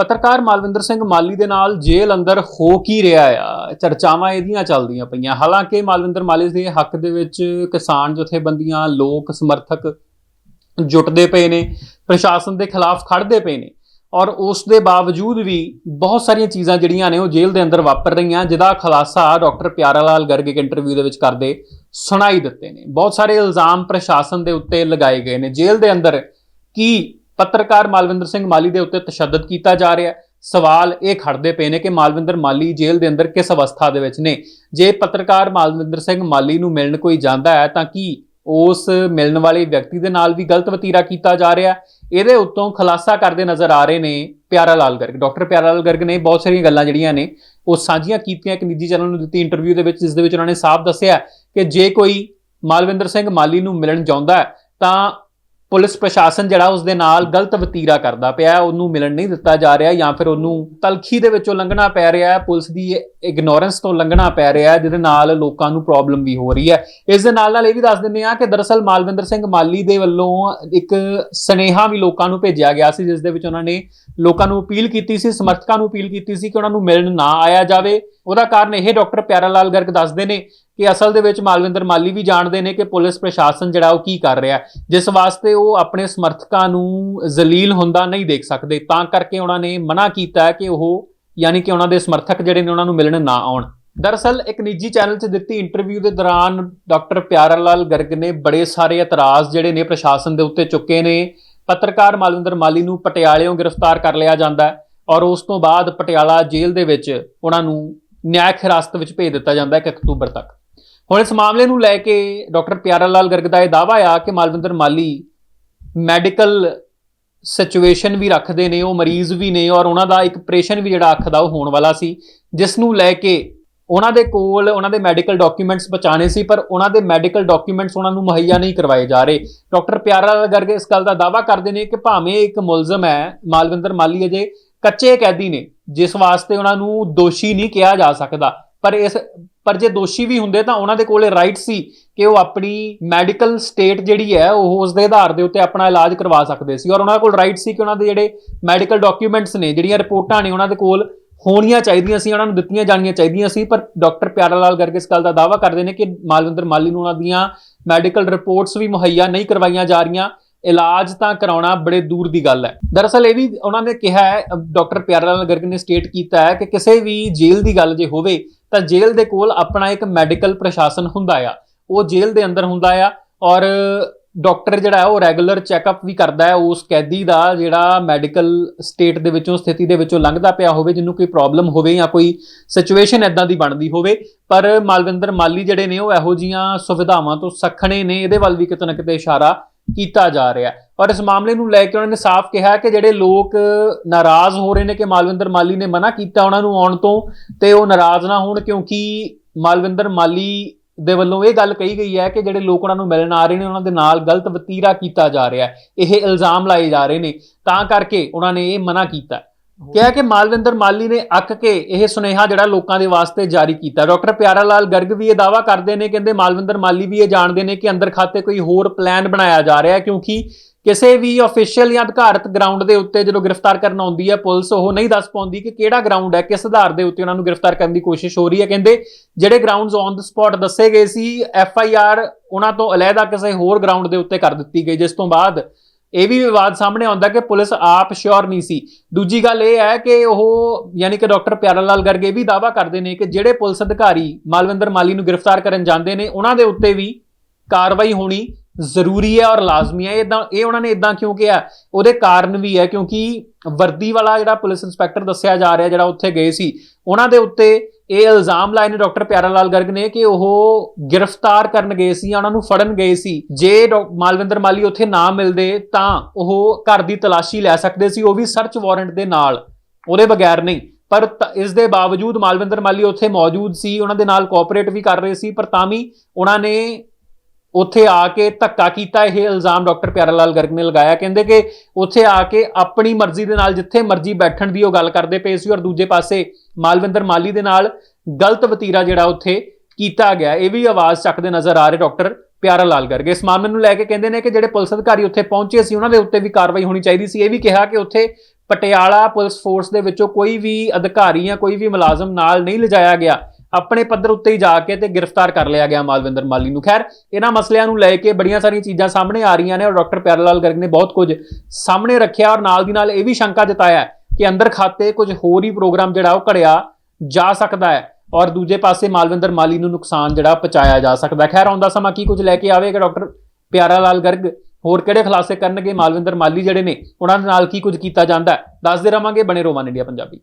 ਪੱਤਰਕਾਰ ਮਾਲਵਿੰਦਰ ਸਿੰਘ ਮਾਲੀ ਦੇ ਨਾਲ ਜੇਲ੍ਹ ਅੰਦਰ ਹੋ ਕੀ ਰਿਹਾ ਆ? ਚਰਚਾਵਾਂ ਇਹਦੀਆਂ ਚੱਲਦੀਆਂ ਪਈਆਂ। ਹਾਲਾਂਕਿ ਮਾਲਵਿੰਦਰ ਮਾਲੀ ਦੇ ਹੱਕ ਦੇ ਵਿੱਚ ਕਿਸਾਨ ਜਥੇਬੰਦੀਆਂ, ਲੋਕ ਸਮਰਥਕ ਜੁਟਦੇ ਪਏ ਨੇ, ਪ੍ਰਸ਼ਾਸਨ ਦੇ ਖਿਲਾਫ ਖੜਦੇ ਪਏ ਨੇ ਔਰ ਉਸ ਦੇ ਬਾਵਜੂਦ ਵੀ ਬਹੁਤ ਸਾਰੀਆਂ ਚੀਜ਼ਾਂ ਜਿਹੜੀਆਂ ਨੇ ਉਹ ਜੇਲ੍ਹ ਦੇ ਅੰਦਰ ਵਾਪਰ ਰਹੀਆਂ, ਜਿਹਦਾ ਖੁਲਾਸਾ ਡਾਕਟਰ ਪਿਆਰਾ ਲਾਲ ਗਰਗ ਇੱਕ ਇੰਟਰਵਿਊ ਦੇ ਵਿੱਚ ਕਰਦੇ ਸੁਣਾਈ ਦਿੱਤੇ ਨੇ। ਬਹੁਤ ਸਾਰੇ ਇਲਜ਼ਾਮ ਪ੍ਰਸ਼ਾਸਨ ਦੇ ਉੱਤੇ ਲਗਾਏ ਗਏ ਨੇ। ਜੇਲ੍ਹ ਦੇ ਅੰਦਰ ਕੀ ਪੱਤਰਕਾਰ ਮਾਲਵਿੰਦਰ ਸਿੰਘ ਮਾਲੀ ਦੇ ਉੱਤੇ ਤਸ਼ੱਦਦ ਕੀਤਾ ਜਾ ਰਿਹਾ ਹੈ। ਸਵਾਲ ਇਹ ਖੜਦੇ ਪਏ ਨੇ ਕਿ ਮਾਲਵਿੰਦਰ ਮਾਲੀ ਜੇਲ੍ਹ ਦੇ ਅੰਦਰ ਕਿਸ ਅਵਸਥਾ ਦੇ ਵਿੱਚ ਨੇ? ਜੇ ਪੱਤਰਕਾਰ ਮਾਲਵਿੰਦਰ ਸਿੰਘ ਮਾਲੀ ਨੂੰ ਮਿਲਣ ਕੋਈ ਜਾਂਦਾ ਹੈ, ਤਾਂ ਕੀ ਉਸ ਮਿਲਣ ਵਾਲੇ ਵਿਅਕਤੀ ਦੇ ਨਾਲ ਵੀ ਗਲਤ ਵਤੀਰਾ ਕੀਤਾ ਜਾ ਰਿਹਾ ਇਹਦੇ ਉੱਤੋਂ ਖੁਲਾਸਾ ਕਰਦੇ ਨਜ਼ਰ ਆ ਰਹੇ ਨੇ ਪਿਆਰਾ ਲਾਲ ਗਰਗ। ਡਾਕਟਰ ਪਿਆਰਾ ਲਾਲ ਗਰਗ ਨੇ ਬਹੁਤ ਸਾਰੀਆਂ ਗੱਲਾਂ ਜਿਹੜੀਆਂ ਨੇ, ਉਹ ਸਾਂਝੀਆਂ ਕੀਤੀਆਂ ਇੱਕ ਨਿੱਜੀ ਚੈਨਲ ਨੂੰ ਦਿੱਤੀ ਇੰਟਰਵਿਊ ਦੇ ਵਿੱਚ, ਜਿਸ ਦੇ ਵਿੱਚ ਉਹਨਾਂ ਨੇ ਸਾਫ਼ ਦੱਸਿਆ ਕਿ ਜੇ ਕੋਈ ਮਾਲਵਿੰਦਰ ਸਿੰਘ ਮਾਲੀ ਨੂੰ ਮਿਲਣ ਜਾਂਦਾ ਤਾਂ ਪੁਲਿਸ ਪ੍ਰਸ਼ਾਸਨ ਜਿਹੜਾ ਉਸ ਦੇ ਨਾਲ ਗਲਤ ਵਤੀਰਾ ਕਰਦਾ ਪਿਆ, ਉਹਨੂੰ ਮਿਲਣ ਨਹੀਂ ਦਿੱਤਾ ਜਾ ਰਿਹਾ ਜਾਂ ਫਿਰ ਉਹਨੂੰ ਤਲਖੀ ਦੇ ਵਿੱਚੋਂ ਲੰਘਣਾ ਪੈ ਰਿਹਾ ਹੈ, ਪੁਲਿਸ ਦੀ ਇਗਨੋਰੈਂਸ ਤੋਂ ਲੰਘਣਾ ਪੈ ਰਿਹਾ ਹੈ, ਜਿਹਦੇ ਨਾਲ ਲੋਕਾਂ ਨੂੰ ਪ੍ਰੋਬਲਮ ਵੀ ਹੋ ਰਹੀ ਹੈ। ਇਸ ਦੇ ਨਾਲ ਨਾਲ ਇਹ ਵੀ ਦੱਸ ਦਿੰਦੇ ਆ ਕਿ ਦਰਅਸਲ ਮਾਲਵਿੰਦਰ ਸਿੰਘ ਮਾਲੀ ਦੇ ਵੱਲੋਂ ਇੱਕ ਸਨੇਹਾ ਵੀ ਲੋਕਾਂ ਨੂੰ ਭੇਜਿਆ ਗਿਆ ਸੀ, ਜਿਸ ਦੇ ਵਿੱਚ ਉਹਨਾਂ ਨੇ ਲੋਕਾਂ ਨੂੰ ਅਪੀਲ ਕੀਤੀ ਸੀ, ਸਮਰਥਕਾਂ ਨੂੰ ਅਪੀਲ ਕੀਤੀ ਸੀ ਕਿ ਉਹਨਾਂ ਨੂੰ ਮਿਲਣ ਨਾ ਆਇਆ ਜਾਵੇ। ਉਹਦਾ ਕਾਰਨ ਇਹ ਡਾਕਟਰ ਪਿਆਰਾ ਲਾਲ ਗਰਗ ਦੱਸਦੇ ਨੇ ਕਿ ਅਸਲ ਦੇ ਵਿੱਚ ਮਾਲਵਿੰਦਰ ਮਾਲੀ ਵੀ ਜਾਣਦੇ ਨੇ ਕਿ ਪੁਲਿਸ ਪ੍ਰਸ਼ਾਸਨ ਜਿਹੜਾ ਉਹ ਕੀ ਕਰ ਰਿਹਾ ਜਿਸ ਵਾਸਤੇ ਉਹ ਆਪਣੇ ਸਮਰਥਕਾਂ ਨੂੰ ਜ਼ਲੀਲ ਹੁੰਦਾ ਨਹੀਂ ਦੇਖ ਸਕਦੇ। ਤਾਂ ਕਰਕੇ ਉਹਨਾਂ ਨੇ ਮਨਾ ਕੀਤਾ ਕਿ ਉਹ ਯਾਨੀ ਕਿ ਉਹਨਾਂ ਦੇ ਸਮਰਥਕ ਜਿਹੜੇ ਨੇ ਉਹਨਾਂ ਨੂੰ ਮਿਲਣ ਨਾ ਆਉਣ। ਦਰਅਸਲ ਇੱਕ ਨਿੱਜੀ ਚੈਨਲ 'ਚ ਦਿੱਤੀ ਇੰਟਰਵਿਊ ਦੇ ਦੌਰਾਨ ਡਾਕਟਰ ਪਿਆਰਾ ਲਾਲ ਗਰਗ ਨੇ ਬੜੇ ਸਾਰੇ ਇਤਰਾਜ਼ ਜਿਹੜੇ ਨੇ ਪ੍ਰਸ਼ਾਸਨ ਦੇ ਉੱਤੇ ਚੁੱਕੇ ਨੇ। ਪੱਤਰਕਾਰ ਮਾਲਵਿੰਦਰ ਮਾਲੀ ਨੂੰ ਪਟਿਆਲਿਓਂ ਗ੍ਰਿਫਤਾਰ ਕਰ ਲਿਆ ਜਾਂਦਾ ਹੈ ਔਰ ਉਸ ਤੋਂ ਬਾਅਦ ਪਟਿਆਲਾ ਜੇਲ੍ਹ ਦੇ ਵਿੱਚ ਉਹਨਾਂ ਨੂੰ ਨਿਆਇਕ ਹਿਰਾਸਤ ਵਿੱਚ ਭੇਜ ਦਿੱਤਾ ਜਾਂਦਾ ਹੈ 1 ਅਕਤੂਬਰ ਤੱਕ ਹੁਣ ਇਸ ਮਾਮਲੇ ਨੂੰ ਲੈ ਕੇ ਡਾਕਟਰ ਪਿਆਰਾ ਲਾਲ ਗਰਗ ਦਾ ਇਹ ਦਾਅਵਾ ਆ ਕਿ ਮਾਲਵਿੰਦਰ ਮਾਲੀ ਮੈਡੀਕਲ ਸਿਚੁਏਸ਼ਨ ਵੀ ਰੱਖਦੇ ਨੇ ਉਹ ਮਰੀਜ਼ ਵੀ ਨੇ ਔਰ ਉਹਨਾਂ ਦਾ ਇੱਕ ਆਪਰੇਸ਼ਨ ਵੀ ਜਿਹੜਾ ਅੱਖ ਦਾ ਉਹ ਹੋਣ ਵਾਲਾ ਸੀ ਜਿਸ ਨੂੰ ਲੈ ਕੇ ਉਹਨਾਂ ਦੇ ਕੋਲ ਉਹਨਾਂ ਦੇ ਮੈਡੀਕਲ ਡਾਕੂਮੈਂਟਸ ਬਚਾਣੇ ਸੀ ਪਰ ਉਹਨਾਂ ਦੇ ਮੈਡੀਕਲ ਡਾਕੂਮੈਂਟਸ ਉਹਨਾਂ ਨੂੰ ਮੁਹੱਈਆ ਨਹੀਂ ਕਰਵਾਏ ਜਾ ਰਹੇ ਡਾਕਟਰ ਪਿਆਰਾ ਲਾਲ ਗਰਗ ਇਸ ਗੱਲ ਦਾ ਦਾਅਵਾ ਕਰਦੇ ਨੇ ਕਿ ਭਾਵੇਂ ਇੱਕ ਮੁਲਜ਼ਮ ਹੈ ਮਾਲਵਿੰਦਰ ਮਾਲੀ ਅਜੇ ਕੱਚੇ ਕੈਦੀ ਨੇ, ਜਿਸ ਵਾਸਤੇ ਉਹਨਾਂ ਨੂੰ ਦੋਸ਼ੀ ਨਹੀਂ ਕਿਹਾ ਜਾ ਸਕਦਾ। ਪਰ ਇਸ, ਪਰ ਜੇ ਦੋਸ਼ੀ ਵੀ ਹੁੰਦੇ ਤਾਂ ਉਹਨਾਂ ਦੇ ਕੋਲੇ ਰਾਈਟ ਸੀ ਕਿ ਉਹ ਆਪਣੀ ਮੈਡੀਕਲ ਸਟੇਟ ਜਿਹੜੀ ਹੈ, ਉਹ ਉਸ ਦੇ ਆਧਾਰ ਦੇ ਉੱਤੇ ਆਪਣਾ ਇਲਾਜ ਕਰਵਾ ਸਕਦੇ ਸੀ। ਔਰ ਉਹਨਾਂ ਕੋਲ ਰਾਈਟ ਸੀ ਕਿ ਉਹਨਾਂ ਦੇ ਜਿਹੜੇ ਮੈਡੀਕਲ ਡਾਕੂਮੈਂਟਸ ਨੇ, ਜਿਹੜੀਆਂ ਰਿਪੋਰਟਾਂ ਨੇ, ਉਹਨਾਂ ਦੇ ਕੋਲ ਹੋਣੀਆਂ ਚਾਹੀਦੀਆਂ ਸੀ, ਉਹਨਾਂ ਨੂੰ ਦਿੱਤੀਆਂ ਜਾਣੀਆਂ ਚਾਹੀਦੀਆਂ ਸੀ। ਪਰ ਡਾਕਟਰ ਪਿਆਰਾ ਲਾਲ ਗਰਗ ਇਸ ਗੱਲ ਦਾ ਦਾਅਵਾ ਕਰਦੇ ਨੇ ਕਿ ਮਾਲਵਿੰਦਰ ਮਾਲੀ ਨੂੰ ਉਹਨਾਂ ਦੀਆਂ ਮੈਡੀਕਲ ਰਿਪੋਰਟਸ ਵੀ ਮੁਹੱਈਆ ਨਹੀਂ ਕਰਵਾਈਆਂ ਜਾ ਰਹੀਆਂ। ਇਲਾਜ ਤਾਂ ਕਰਾਉਣਾ ਬੜੇ ਦੂਰ ਦੀ ਗੱਲ ਹੈ। ਦਰਅਸਲ ਇਹ ਵੀ ਉਹਨਾਂ ਨੇ ਕਿਹਾ ਹੈ ਡਾਕਟਰ ਪਿਆਰਾ ਲਾਲ ਗਰਗ ਨੇ ਸਟੇਟ ਕੀਤਾ ਹੈ ਕਿ ਕਿਸੇ ਵੀ ਜੇਲ੍ਹ ਦੀ ਗੱਲ ਜੇ ਹੋਵੇ, ਤਾਂ ਜੇਲ੍ਹ ਦੇ ਕੋਲ ਆਪਣਾ ਇੱਕ ਮੈਡੀਕਲ ਪ੍ਰਸ਼ਾਸਨ ਹੁੰਦਾ ਆ। ਉਹ ਜੇਲ੍ਹ ਦੇ ਅੰਦਰ ਹੁੰਦਾ ਆ ਔਰ ਡਾਕਟਰ ਜਿਹੜਾ ਉਹ ਰੈਗੂਲਰ ਚੈੱਕਅਪ ਵੀ ਕਰਦਾ ਹੈ, ਉਸ ਕੈਦੀ ਦਾ ਜਿਹੜਾ ਮੈਡੀਕਲ ਸਟੇਟ ਦੇ ਵਿੱਚੋਂ, ਸਥਿਤੀ ਦੇ ਵਿੱਚੋਂ ਲੰਘਦਾ ਪਿਆ ਹੋਵੇ, ਜਿਹਨੂੰ ਕੋਈ ਪ੍ਰੋਬਲਮ ਹੋਵੇ ਜਾਂ ਕੋਈ ਸਿਚੁਏਸ਼ਨ ਐਦਾਂ ਦੀ ਬਣਦੀ ਹੋਵੇ। ਪਰ ਮਾਲਵਿੰਦਰ ਮਾਲੀ ਜਿਹੜੇ ਨੇ, ਉਹ ਇਹੋ ਜੀਆਂ ਸੁਵਿਧਾਵਾਂ ਤੋਂ ਸਖਣੇ ਨੇ, ਇਹਦੇ ਵੱਲ ਵੀ ਕਿਤੇ ਨਾ ਕਿਤੇ ਇਸ਼ਾਰਾ ਕੀਤਾ ਜਾ ਰਿਹਾ ਔਰ ਇਸ ਮਾਮਲੇ ਨੂੰ ਲੈ ਕੇ ਉਹਨਾਂ ਨੇ ਸਾਫ਼ ਕਿਹਾ ਕਿ ਜਿਹੜੇ ਲੋਕ ਨਾਰਾਜ਼ ਹੋ ਰਹੇ ਨੇ ਕਿ ਮਾਲਵਿੰਦਰ ਮਾਲੀ ਨੇ ਮਨਾ ਕੀਤਾ ਉਹਨਾਂ ਨੂੰ ਆਉਣ ਤੋਂ, ਤੇ ਉਹ ਨਾਰਾਜ਼ ਨਾ ਹੋਣ ਕਿਉਂਕਿ ਮਾਲਵਿੰਦਰ ਮਾਲੀ ਦੇ ਵੱਲੋਂ ਇਹ ਗੱਲ ਕਹੀ ਗਈ ਹੈ ਕਿ ਜਿਹੜੇ ਲੋਕ ਉਹਨਾਂ ਨੂੰ ਮਿਲਣ ਆ ਰਹੇ ਨੇ, ਉਹਨਾਂ ਦੇ ਨਾਲ ਗਲਤ ਵਤੀਰਾ ਕੀਤਾ ਜਾ ਰਿਹਾ ਹੈ। ਇਹ ਇਲਜ਼ਾਮ ਲਾਏ ਜਾ ਰਹੇ ਨੇ। ਤਾਂ ਕਰਕੇ ਉਹਨਾਂ ਨੇ ਇਹ ਮਨਾ ਕੀਤਾ ਕਿਹਾ ਕਿ ਮਾਲਵਿੰਦਰ ਮਾਲੀ ਨੇ ਅੱਕ ਕੇ ਇਹ ਸੁਨੇਹਾ ਜਿਹੜਾ ਲੋਕਾਂ ਦੇ ਵਾਸਤੇ ਜਾਰੀ ਕੀਤਾ। ਡਾਕਟਰ ਪਿਆਰਾ ਲਾਲ ਗਰਗ ਵੀ ਇਹ ਦਾਵਾ ਕਰਦੇ ਨੇ ਕਹਿੰਦੇ ਮਾਲਵਿੰਦਰ ਮਾਲੀ ਵੀ ਇਹ ਜਾਣਦੇ ਨੇ ਕਿ ਅੰਦਰ ਖਾਤੇ ਕੋਈ ਹੋਰ ਪਲਾਨ ਬਣਾਇਆ ਜਾ ਰਿਹਾ ਹੈ ਕਿਉਂਕਿ ਕਿਸੇ ਵੀ ਅਫੀਸ਼ੀਅਲ ਜਾਂ ਅਧਿਕਾਰਤ ਗਰਾਊਂਡ ਦੇ ਉੱਤੇ ਜਦੋਂ ਗ੍ਰਿਫਤਾਰ ਕਰਨ ਆਉਂਦੀ ਹੈ ਪੁਲਿਸ ਉਹ ਨਹੀਂ ਦੱਸ ਪਾਉਂਦੀ ਕਿ ਕਿਹੜਾ ਗਰਾਊਂਡ ਹੈ ਕਿਸ ਆਧਾਰ ਦੇ ਉੱਤੇ ਉਹਨਾਂ ਨੂੰ ਗ੍ਰਿਫਤਾਰ ਕਰਨ ਦੀ ਕੋਸ਼ਿਸ਼ ਹੋ ਰਹੀ ਹੈ। ਕਹਿੰਦੇ ਜਿਹੜੇ ਗਰਾਊਂਡਸ ਔਨ ਦ ਸਪੌਟ ਦੱਸੇ ਗਏ ਸੀ ਐਫ ਆਈ ਆਰ ਉਹਨਾਂ ਤੋਂ ਅਲੱਗਾ ਕਿਸੇ ਹੋਰ ਗਰਾਊਂਡ ਦੇ ਉੱਤੇ ਕਰ ਦਿੱਤੀ ਗਈ ਜਿਸ ਤੋਂ ਬਾਅਦ ਇਹ ਵੀ ਵਿਵਾਦ ਸਾਹਮਣੇ ਆਉਂਦਾ ਕਿ ਪੁਲਿਸ ਆਪ ਸ਼ੋਰ ਨਹੀਂ ਸੀ। ਦੂਜੀ ਗੱਲ ਇਹ ਹੈ ਕਿ ਉਹ ਯਾਨੀ ਕਿ ਡਾਕਟਰ ਪਿਆਰਾ ਲਾਲ ਗਰਗ ਇਹ ਵੀ ਦਾਵਾ ਕਰਦੇ ਨੇ ਕਿ ਜਿਹੜੇ ਪੁਲਿਸ ਅਧਿਕਾਰੀ ਮਾਲਵਿੰਦਰ ਮਾਲੀ ਨੂੰ ਗ੍ਰਿਫਤਾਰ ਕਰਨ ਜਾਂਦੇ ਨੇ, ਉਹਨਾਂ ਦੇ ਉੱਤੇ ਵੀ ਕਾਰਵਾਈ ਹੋਣੀ ਜ਼ਰੂਰੀ ਹੈ ਔਰ ਲਾਜ਼ਮੀ ਹੈ। ਇਦਾਂ ਇਹ ਉਹਨਾਂ ਨੇ ਇਦਾਂ ਕਿਉਂ ਕਿਹਾ? ਉਹਦੇ ਕਾਰਨ ਵੀ ਹੈ ਕਿਉਂਕਿ ਵਰਦੀ ਵਾਲਾ ਜਿਹੜਾ ਪੁਲਿਸ ਇੰਸਪੈਕਟਰ ਦੱਸਿਆ ਜਾ ਰਿਹਾ ਜਿਹੜਾ ਉੱਥੇ ਗਏ ਸੀ, ਉਹਨਾਂ ਦੇ ਉੱਤੇ ਇਹ ਇਲਜ਼ਾਮ ਲਾਏ ਨੇ ਡਾਕਟਰ ਪਿਆਰਾ ਲਾਲ ਗਰਗ ਨੇ ਕਿ ਉਹ ਗ੍ਰਿਫਤਾਰ ਕਰਨ ਗਏ ਸੀ ਉਹਨਾਂ ਨੂੰ ਫੜਨ ਗਏ ਸੀ। ਜੇ ਡਾਕ- ਮਾਲਵਿੰਦਰ ਮਾਲੀ ਉੱਥੇ ਨਾ ਮਿਲਦੇ ਤਾਂ ਉਹ ਘਰ ਦੀ ਤਲਾਸ਼ੀ ਲੈ ਸਕਦੇ ਸੀ, ਉਹ ਵੀ ਸਰਚ ਵਾਰੰਟ ਦੇ ਨਾਲ, ਉਹਦੇ ਬਗੈਰ ਨਹੀਂ। ਪਰ ਤ- ਇਸ ਦੇ ਬਾਵਜੂਦ ਮਾਲਵਿੰਦਰ ਮਾਲੀ ਉੱਥੇ ਮੌਜੂਦ ਸੀ, ਉਹਨਾਂ ਦੇ ਨਾਲ ਕੋਆਪਰੇਟ ਵੀ ਕਰ ਰਹੇ ਸੀ, ਪਰ ਤਾਂ ਵੀ ਉਹਨਾਂ ਨੇ ਉੱਥੇ ਆ ਕੇ ਧੱਕਾ ਕੀਤਾ, ਇਹ ਇਲਜ਼ਾਮ ਡਾਕਟਰ ਪਿਆਰਾ ਲਾਲ ਗਰਗ ਨੇ ਲਗਾਇਆ। ਕਹਿੰਦੇ ਕਿ ਉੱਥੇ ਆ ਕੇ ਆਪਣੀ ਮਰਜ਼ੀ ਦੇ ਨਾਲ ਜਿੱਥੇ ਮਰਜ਼ੀ ਬੈਠਣ ਦੀ ਉਹ ਗੱਲ ਕਰਦੇ ਪਏ ਸੀ ਔਰ ਦੂਜੇ ਪਾਸੇ ਮਾਲਵਿੰਦਰ ਮਾਲੀ ਦੇ ਨਾਲ ਗਲਤ ਵਤੀਰਾ ਜਿਹੜਾ ਉੱਥੇ ਕੀਤਾ ਗਿਆ। ਇਹ ਵੀ ਆਵਾਜ਼ ਚੱਕਦੇ ਨਜ਼ਰ ਆ ਰਹੇ ਡਾਕਟਰ ਪਿਆਰਾ ਲਾਲ ਗਰਗ। ਇਸ ਮਾਮਲੇ ਨੂੰ ਲੈ ਕੇ ਕਹਿੰਦੇ ਨੇ ਕਿ ਜਿਹੜੇ ਪੁਲਿਸ ਅਧਿਕਾਰੀ ਉੱਥੇ ਪਹੁੰਚੇ ਸੀ, ਉਹਨਾਂ ਦੇ ਉੱਤੇ ਵੀ ਕਾਰਵਾਈ ਹੋਣੀ ਚਾਹੀਦੀ ਸੀ। ਇਹ ਵੀ ਕਿਹਾ ਕਿ ਉੱਥੇ ਪਟਿਆਲਾ ਪੁਲਿਸ ਫੋਰਸ ਦੇ ਵਿੱਚੋਂ ਕੋਈ ਵੀ ਅਧਿਕਾਰੀ ਜਾਂ ਕੋਈ ਵੀ ਮੁਲਾਜ਼ਮ ਨਾਲ ਨਹੀਂ ਲਿਜਾਇਆ ਗਿਆ। ਆਪਣੇ ਪੱਧਰ ਉੱਤੇ ਹੀ ਜਾ ਕੇ ਤੇ ਗ੍ਰਿਫਤਾਰ ਕਰ ਲਿਆ ਗਿਆ ਮਾਲਵਿੰਦਰ ਮਾਲੀ ਨੂੰ। ਖੈਰ, ਇਹਨਾਂ ਮਸਲਿਆਂ ਨੂੰ ਲੈ ਕੇ ਬੜੀਆਂ ਸਾਰੀਆਂ ਚੀਜ਼ਾਂ ਸਾਹਮਣੇ ਆ ਰਹੀਆਂ ਨੇ ਔਰ ਡਾਕਟਰ ਪਿਆਰਲਾਲ ਗਰਗ ਨੇ ਬਹੁਤ ਕੁਝ ਸਾਹਮਣੇ ਰੱਖਿਆ ਔਰ ਨਾਲ ਦੀ ਨਾਲ ਇਹ ਵੀ ਸ਼ੰਕਾ ਜਤਾਇਆ ਕਿ ਅੰਦਰ ਖਾਤੇ ਕੁਝ ਹੋਰ ਹੀ ਪ੍ਰੋਗਰਾਮ ਜਿਹੜਾ ਉਹ ਘੜਿਆ ਜਾ ਸਕਦਾ ਹੈ ਔਰ ਦੂਜੇ ਪਾਸੇ ਮਾਲਵਿੰਦਰ ਮਾਲੀ ਨੂੰ ਨੁਕਸਾਨ ਜਿਹੜਾ ਪਹੁੰਚਾਇਆ ਜਾ ਸਕਦਾ। ਖੈਰ ਆਉਂਦਾ ਸਮਾਂ ਕੀ ਕੁਝ ਲੈ ਕੇ ਆਵੇਗਾ ਡਾਕਟਰ ਪਿਆਰਾ ਲਾਲ ਗਰਗ? ਹੋਰ ਕਿਹੜੇ ਖੁਲਾਸੇ ਕਰਨਗੇ ਮਾਲਵਿੰਦਰ ਮਾਲੀ ਜਿਹੜੇ ਨੇ? ਉਹਨਾਂ ਦੇ ਨਾਲ ਕੀ ਕੁਝ ਕੀਤਾ ਜਾਂਦਾ ਦੱਸਦੇ ਰਵਾਂਗੇ ਬਣੇ ਰੋਮਾਨ ਇੰਡੀਆ ਪੰਜਾਬੀ।